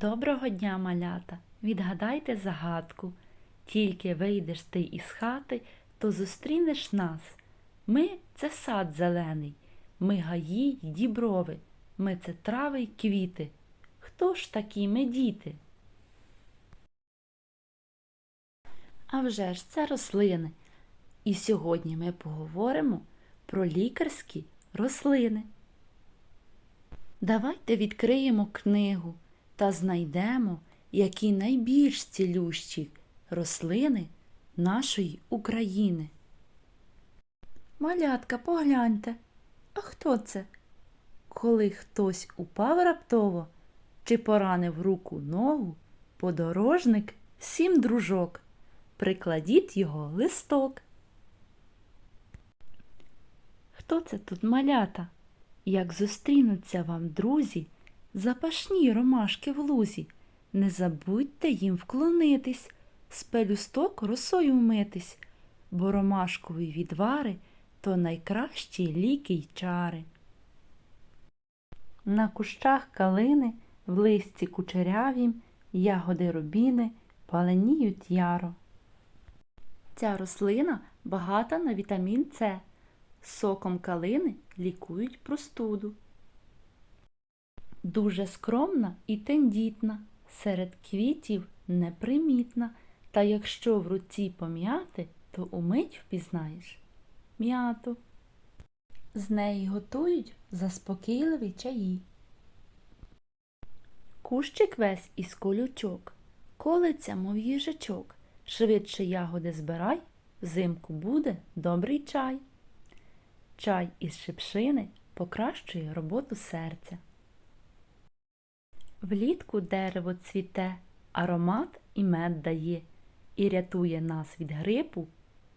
Доброго дня, малята! Відгадайте загадку. Тільки вийдеш ти із хати, то зустрінеш нас. Ми це сад зелений, ми гаї й діброви, ми це трави й квіти. Хто ж такі ми діти? А вже ж це рослини. І сьогодні ми поговоримо про лікарські рослини. Давайте відкриємо книгу та знайдемо, які найбільш цілющі рослини нашої України. Малятка, погляньте, а хто це? Коли хтось упав раптово чи поранив руку ногу, подорожник сім дружок, прикладіть його листок. Хто це тут малята? Як зустрінуться вам друзі, запашні ромашки в лузі, не забудьте їм вклонитись, з пелюсток росою вмитись, бо ромашкові відвари то найкращі ліки й чари. На кущах калини, в листі кучерявім, ягоди рубіни паленіють яро. Ця рослина багата на вітамін С. Соком калини лікують простуду. Дуже скромна і тендітна, серед квітів непримітна, та якщо в руці пом'яти, то умить впізнаєш м'яту. З неї готують заспокійливі чаї. Кущик весь із колючок, колиться, мов їжачок. Швидше ягоди збирай, взимку буде добрий чай. Чай із шипшини покращує роботу серця. Влітку дерево цвіте, аромат і мед дає, і рятує нас від грипу,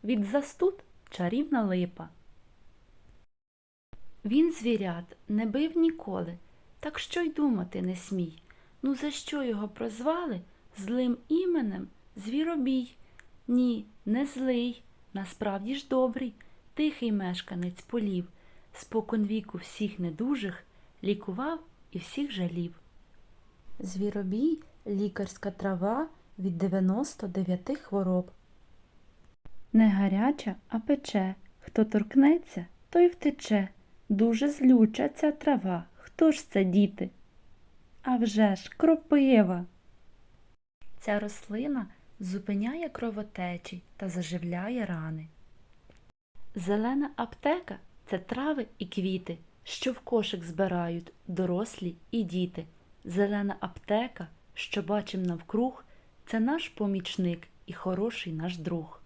від застуд чарівна липа. Він звірят не бив ніколи, так що й думати не смій. Ну за що його прозвали злим іменем Звіробій? Ні, не злий, насправді ж добрий, тихий мешканець полів, споконвіку всіх недужих лікував і всіх жалів. Звіробій лікарська трава від 99 хвороб. Не гаряча, а пече. Хто торкнеться, той втече. Дуже злюча ця трава. Хто ж це діти? А вже ж кропива. Ця рослина зупиняє кровотечі та заживляє рани. Зелена аптека це трави і квіти, що в кошик збирають дорослі і діти. Зелена аптека, що бачим навкруг, це наш помічник і хороший наш друг.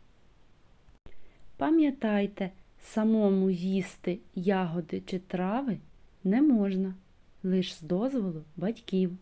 Пам'ятайте, самому їсти ягоди чи трави не можна, лиш з дозволу батьків.